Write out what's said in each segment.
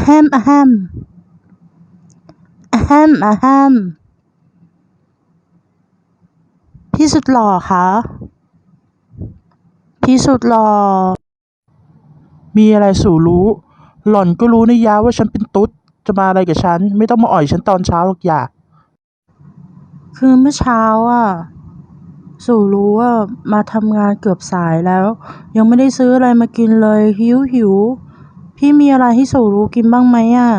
อะแฮมอะแฮมอะแฮมอะแฮมพี่สุดหล่อคะพี่สุดหล่อมีอะไรสู่รู้ หล่อนก็รู้นี่ยะว่าฉันเป็นตุ๊ด จะมาอะไรกับฉัน ไม่ต้องมาอ่อยฉันตอนเช้าหรอกอย่า คือเมื่อเช้าอะ สู่รู้ว่ามาทำงานเกือบสายแล้ว ยังไม่ได้ซื้ออะไรมากินเลยหิวหิว พี่มีอะไรให้สู่รู้กินบ้างไหมอะ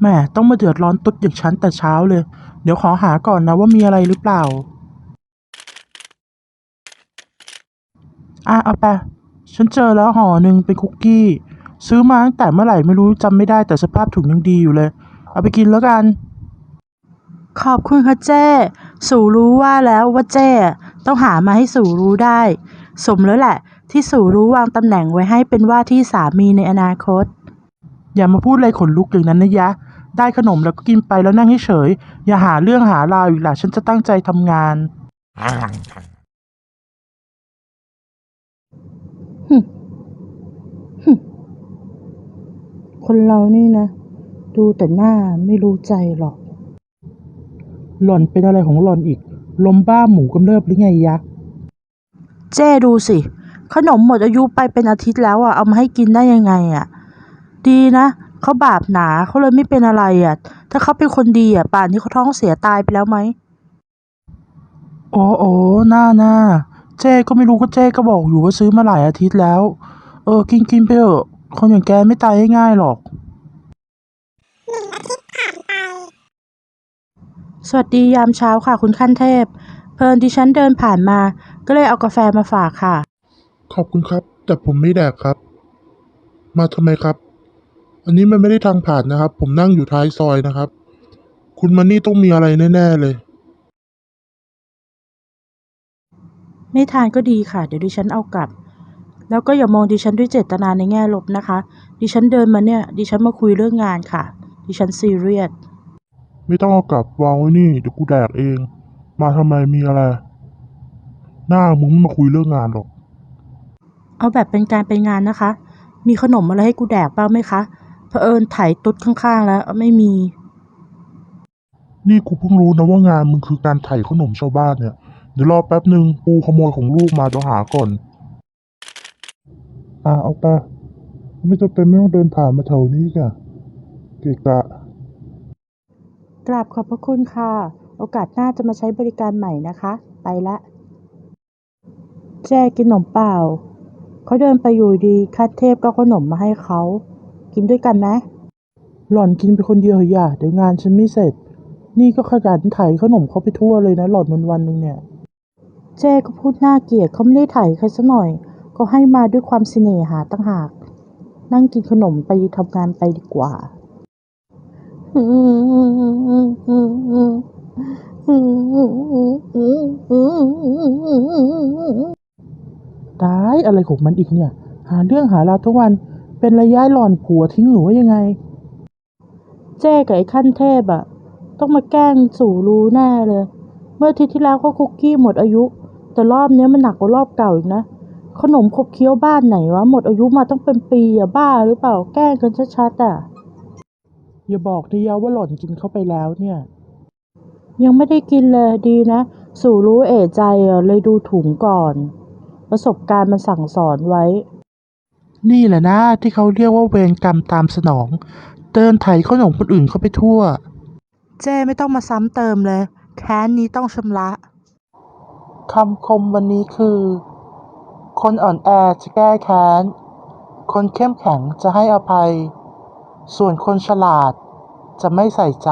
แหมต้องมาเดือดร้อนตุ๊ดอย่างฉันแต่เช้าเลย เดี๋ยวขอหาก่อนนะว่ามีอะไรหรือเปล่า อะเอาไป ฉันเจอแล้วห่อหนึ่งเป็นคุกกี้ ซื้อมาตั้งแต่เมื่อไหร่ไม่รู้จำไม่ได้แต่สภาพถุงยังดีอยู่เลย เอาไปกินแล้วกัน ขอบคุณค่ะเจ้ สู่รู้ว่าแล้วว่าเจ้ ต้องหามาให้สู่รู้ได้ สมแล้วแหละ ที่สู่รู้วางตำแหน่งไว้ให้เป็นว่าที่สามีในอนาคต อย่ามาพูดอะไรขนลุกอย่างนั้นนะยะ ได้ขนมแล้วก็กินไปแล้วนั่งเฉยๆอย่าหาเรื่องหาราวอีกล่ะฉันจะตั้งใจทำงาน คนเรานี่นะ ดูแต่หน้าไม่รู้ใจหรอก หล่อนเป็นอะไรของหล่อนอีก ลมบ้าหมูกำเริบหรือไงยะ เจ้ดูสิ ขนมหมดอายุไปเป็นอาทิตย์แล้วอะ เอามาให้กินได้ยังไงอะ ดีนะเขาบาปหนาเขาเลยไม่เป็นอะไรอะ ถ้าเขาเป็นคนดีอะ ป่านนี้เขาท้องเสียตายไปแล้วไหม โอ้โอ้หน้าหน้าเจ๊ก็ไม่รู้ก็เจ๊ก็บอกอยู่ว่าซื้อมาหลายอาทิตย์แล้ว เออ กินกินไปเถอะคนอย่างแกไม่ตายง่ายๆหรอกสวัสดียามเช้าค่ะคุณขั้นเทพ เพลินดิฉันเดินผ่านมา ก็เลยเอากาแฟมาฝากค่ะ ขอบคุณครับ แต่ผมไม่แดกครับ มาทำไมครับ อันนี้มันไม่ได้ทางผ่านนะครับ ผมนั่งอยู่ท้ายซอยนะครับ คุณมันนี่ต้องมีอะไรแน่ ๆ เลย ไม่ทานก็ดีค่ะ เดี๋ยวดิฉันเอากลับ แล้วก็อย่ามองดิฉันด้วยเจตนาในแง่ลบนะคะ ดิฉันเดินมาเนี่ย ดิฉันมาคุยเรื่องงานค่ะ ดิฉันซีเรียส ไม่ต้องเอากลับวางไว้นี่เดี๋ยวกูแดกเอง มาทำไมมีอะไร หน้ามึงไม่มาคุยเรื่องงานหรอก เอาแบบเป็นการเป็นงานนะคะ มีขนมอะไรให้กูแดกบ้างไหมคะเผอิญไถตุ๊ดข้างๆ แล้วไม่มี นี่กูเพิ่งรู้นะว่างานมึงคือการไถ่ขนมชาวบ้านเนี่ย เดี๋ยวรอแป๊บหนึ่งกูขโมยของลูกมาเดี๋ยวหาก่อน อ่าเอาไปไม่จำเป็นไม่ต้องเดินผ่านมาแถวนี้ก่ะเกะกะกราบขอบพระคุณค่ะ โอกาสหน้าจะมาใช้บริการใหม่นะคะ ไปละ แจ้กินขนมเปล่า เขาเดินไปอยู่ดีคัดเทพก็เอาขนมมาให้เขา กินด้วยกันไหมหล่อนกินไปคนเดียวเหอะอย่าเดี๋ยวงานฉันไม่เสร็จ นี่ก็ขยันไถขนมเขาไปทั่วเลยนะ หล่อนวันวันๆหนึ่งเนี่ย เจ้ก็พูดน่าเกลียดเขาไม่ได้ไถ่ายใครสักหน่อย ก็ให้มาด้วยความเสน่หาตั้งหาก นั่งกินขนมไปทำงานไปดีกว่า ตายอะไรของมันอีกเนี่ย หาเรื่องหาราวทุกวันเป็นระยะหล่อนผัวทิ้งหนูยังไง เจ้กับไอ้ขั้นเทพอะต้องมาแกล้งสู่รู้แน่เลย เมื่ออาทิตย์ที่แล้วก็คุกกี้หมดอายุ แต่รอบเนี้ยมันหนักกว่ารอบเก่าอีกนะ ขนมขบเคี้ยวบ้านไหนวะหมดอายุมาต้องเป็นปีอะบ้าหรือเปล่าแกล้งกันชัดๆอะอย่าบอกนะยาว่าหล่อนกินเข้าไปแล้วเนี่ย ยังไม่ได้กินเลยดีนะ สู่รู้เอะใจอะเลยดูถุงก่อน ประสบการณ์มันสั่งสอนไว้ นี่แหละนะที่เขาเรียกว่าเวรกรรมตามสนองเดินไถขนมคนอื่นเข้าไปทั่ว เจ้ไม่ต้องมาซ้ำเติมเลย แค้นนี้ต้องชำระคำคมวันนี้คือ คนอ่อนแอจะแก้แค้น คนเข้มแข็งจะให้อภัย ส่วนคนฉลาดจะไม่ใส่ใจ